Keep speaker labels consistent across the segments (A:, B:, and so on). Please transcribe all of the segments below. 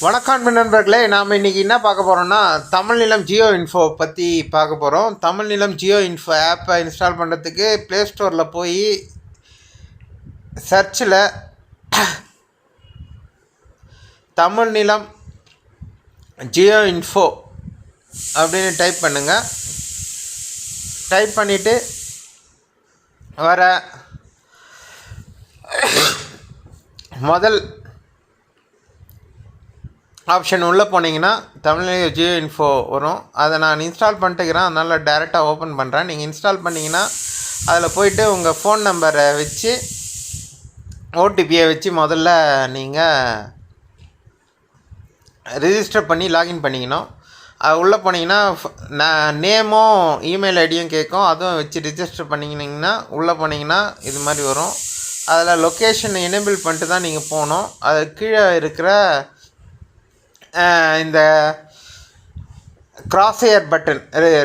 A: வணக்கம் நண்பர்களே நாம் இன்றைக்கி என்ன பார்க்க போகிறோம்னா தமிழ்நிலம் ஜியோ இன்ஃபோ பற்றி பார்க்க போகிறோம் தமிழ்நிலம் ஜியோ இன்ஃபோ ஆப்பை இன்ஸ்டால் பண்ணுறதுக்கு ப்ளே ஸ்டோரில் போய் சர்ச்சில் தமிழ்நிலம் ஜியோ இன்ஃபோ அப்படின்னு டைப் பண்ணுங்கள் டைப் பண்ணிவிட்டு வர முதல் ஆப்ஷன் உள்ளே போனீங்கன்னா தமிழ் ஜியோ இன்ஃபோ வரும். அதை நான் இன்ஸ்டால் பண்ணிட்டுக்கிறேன். அதனால் டேரெக்டாக ஓப்பன் பண்ணுறேன் நீங்கள் இன்ஸ்டால் பண்ணிங்கன்னா அதில் போயிட்டு உங்கள் ஃபோன் நம்பரை வச்சு ஓடிபியை வச்சு முதல்ல நீங்கள் ரிஜிஸ்டர் பண்ணி லாகின் பண்ணிக்கணும். அது உள்ளே போனீங்கன்னா நான் நேமும் இமெயில் ஐடியும் கேட்கும். அதுவும் வச்சு ரிஜிஸ்டர் பண்ணிக்கினீங்கன்னா உள்ளே போனீங்கன்னா இது மாதிரி வரும். அதில் லொக்கேஷன் எனேபிள் பண்ணிட்டு தான் நீங்கள் போகணும். அது கீழே இருக்கிற இந்த கிராஸ்ஏர் பட்டன்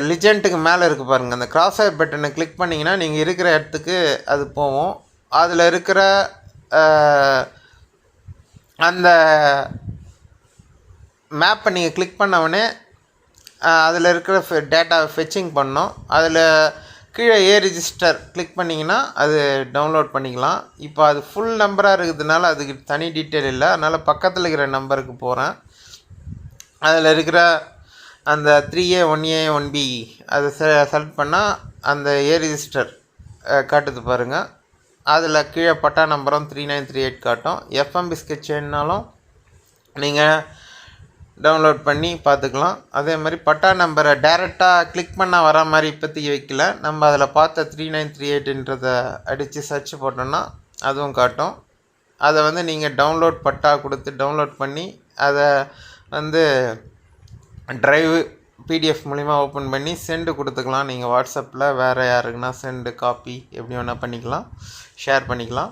A: லிஜெண்ட்டுக்கு மேலே இருக்குது பாருங்கள் அந்த கிராஸ்ஏர் பட்டனை கிளிக் பண்ணிங்கன்னா நீங்கள் இருக்கிற இடத்துக்கு அது போகும். அதில் இருக்கிற அந்த மேப்பை நீங்கள் கிளிக் பண்ணவுடனே அதில் இருக்கிற டேட்டாவை ஃபெச்சிங் பண்ணோம் அதில் கீழே ஏ ரிஜிஸ்டர் கிளிக் பண்ணிங்கன்னா அது டவுன்லோட் பண்ணிக்கலாம். இப்போ அது ஃபுல் நம்பராக இருக்கிறதுனால அதுக்கு தனி டீட்டெயில் இல்லை. அதனால் பக்கத்தில் இருக்கிற நம்பருக்கு போகிறேன் அதில் இருக்கிற அந்த three A one A one B அதை செ செலக்ட் பண்ணால் அந்த ஏ ரிஜிஸ்டர் காட்டுது பாருங்கள் அதில் கீழே பட்டா நம்பரும் த்ரீ நைன் த்ரீ எயிட் காட்டும். எஃப்எம்பி ஸ்கெட்ச் வேணுனாலும் நீங்கள் டவுன்லோட் பண்ணி பார்த்துக்கலாம் அதே மாதிரி பட்டா நம்பரை டேரெக்டாக கிளிக் பண்ண வர மாதிரி இப்போதைக்கு வைக்கல. நம்ம அதில் பார்த்த த்ரீ நைன் த்ரீ எயிட்டுன்றதை அடித்து சர்ச் போட்டோன்னா அதுவும் காட்டும். அதை வந்து நீங்கள் டவுன்லோட் பட்டா கொடுத்து டவுன்லோட் பண்ணி அதை வந்து ட்ரைவு பிடிஎஃப் மூலிமா ஓப்பன் பண்ணி சென்டு கொடுத்துக்கலாம். நீங்கள் வாட்ஸ்அப்பில் வேறு யாருக்குன்னா சென்டு காப்பி எப்படி வேணால் பண்ணிக்கலாம். ஷேர் பண்ணிக்கலாம்.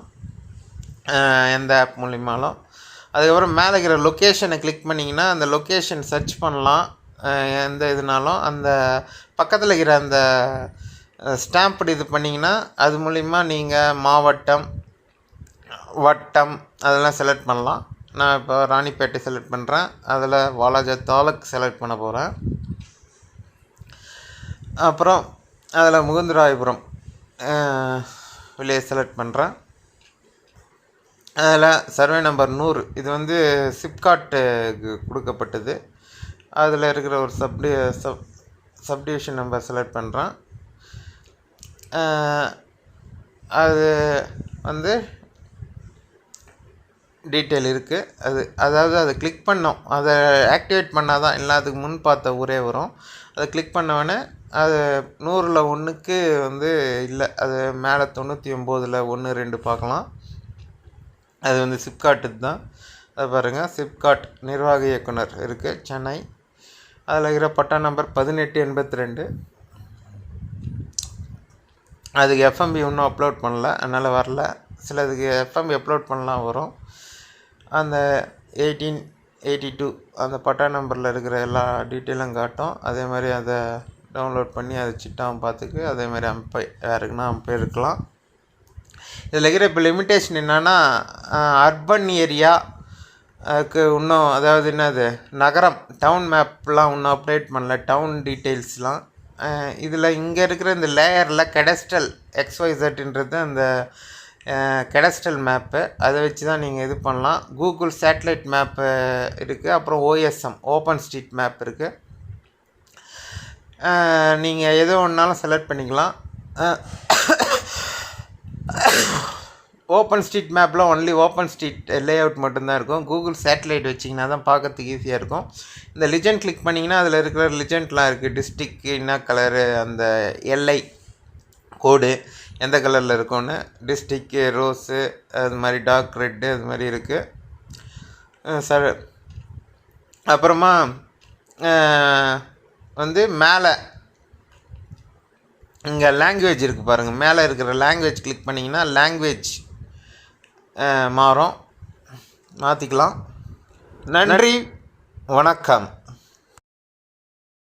A: எந்த ஆப் மூலிமாலும் அதுக்கப்புறம் மேலே இருக்கிற லொக்கேஷனை கிளிக் பண்ணிங்கன்னா அந்த லொக்கேஷன் சர்ச் பண்ணலாம். எந்த இதுனாலும் அந்த பக்கத்தில் இருக்கிற அந்த ஸ்டாம்ப் இது பண்ணிங்கன்னா அது மூலிமா நீங்கள் மாவட்டம் வட்டம் அதெல்லாம் செலக்ட் பண்ணலாம். நான் இப்போ ராணிப்பேட்டை செலக்ட் பண்ணுறேன் அதில் வாலாஜா தாலக் செலக்ட் பண்ண போகிறேன் அப்புறம் அதில் முகுந்தராயபுரம் வில்லேஜ் செலக்ட் பண்ணுறேன் அதில் சர்வே நம்பர் நூறு. இது வந்து சிப்காட்டுக்கு கொடுக்கப்பட்டது. அதில் இருக்கிற ஒரு சப்டி சப் சப்டிவிஷன் நம்பர் செலக்ட் பண்ணுறேன் அது வந்து டீட்டெயில் இருக்குது அது அதாவது அதை கிளிக் பண்ணோம். அதை ஆக்டிவேட் பண்ணால் தான் எல்லாத்துக்கு முன் பார்த்த ஊரே வரும். அதை கிளிக் பண்ணவொடனே அது நூறில் ஒன்றுக்கு வந்து இல்லை. அது மேலே தொண்ணூற்றி ஒம்போதில் ஒன்று ரெண்டு பார்க்கலாம். அது வந்து சிப்காட்டு தான். அதை பாருங்கள் சிப்காட் நிர்வாக இயக்குனர் இருக்குது சென்னை. அதில் இருக்கிற பட்டா நம்பர் பதினெட்டு எண்பத்தி ரெண்டு அதுக்கு எஃப்எம்பி இன்னும் அப்லோட் பண்ணல. அதனால் வரல. சிலதுக்கு எஃப்எம்பி அப்லோட் பண்ணலாம் வரும். அந்த எயிட்டீன் எயிட்டி டூ அந்த பட்டா நம்பரில் இருக்கிற எல்லா டீட்டெயிலும் காட்டும். அதே மாதிரி அதை டவுன்லோட் பண்ணி அதை சிட்டாவும் பார்த்துக்கு அதே மாதிரி அம்பை யாருக்குன்னா அம்பை இருக்கலாம் இதில் இருக்கிற இப்போ லிமிட்டேஷன் என்னென்னா அர்பன் ஏரியா அதுக்கு இன்னும் அதாவது என்னது நகரம் டவுன் மேப்லாம் இன்னும் அப்டேட் பண்ணல டவுன் டீட்டெயில்ஸ்லாம் இதில் இங்கே இருக்கிற இந்த லேயரில் கெடஸ்டல் எக்ஸ்ஒய்சட்ன்றது அந்த கெடஸ்டல் மேப்பு அதை வச்சு தான் நீங்கள் இது பண்ணலாம். கூகுள் சேட்டலைட் மேப்பு இருக்குது அப்புறம் ஓஎஸ்எம் ஓப்பன் ஸ்ட்ரீட் மேப் இருக்குது நீங்கள் எது ஒன்றாலும் செலக்ட் பண்ணிக்கலாம். ஓப்பன் ஸ்ட்ரீட் மேப்பில் only open street layout மட்டும்தான் இருக்கும். கூகுள் சேட்டலைட் வச்சிங்கன்னா தான் பார்க்கறதுக்கு ஈஸியாக இருக்கும். இந்த லிஜெண்ட் கிளிக் பண்ணிங்கன்னா அதில் இருக்கிற லிஜெண்ட்லாம் இருக்குது டிஸ்ட்ரிக் என்ன கலரு அந்த எல்ஐ கோடு எந்த கலரில் இருக்கும்னு டிஸ்டிக்கு ரோஸு அது மாதிரி டார்க் ரெட்டு அது மாதிரி இருக்குது சார் அப்புறமா வந்து மேலே இங்கே லாங்குவேஜ் இருக்குது பாருங்கள் மேலே இருக்கிற லாங்குவேஜ் கிளிக் பண்ணிங்கன்னா லாங்குவேஜ் மாறும். மாற்றிக்கலாம் நன்றி. வணக்கம்.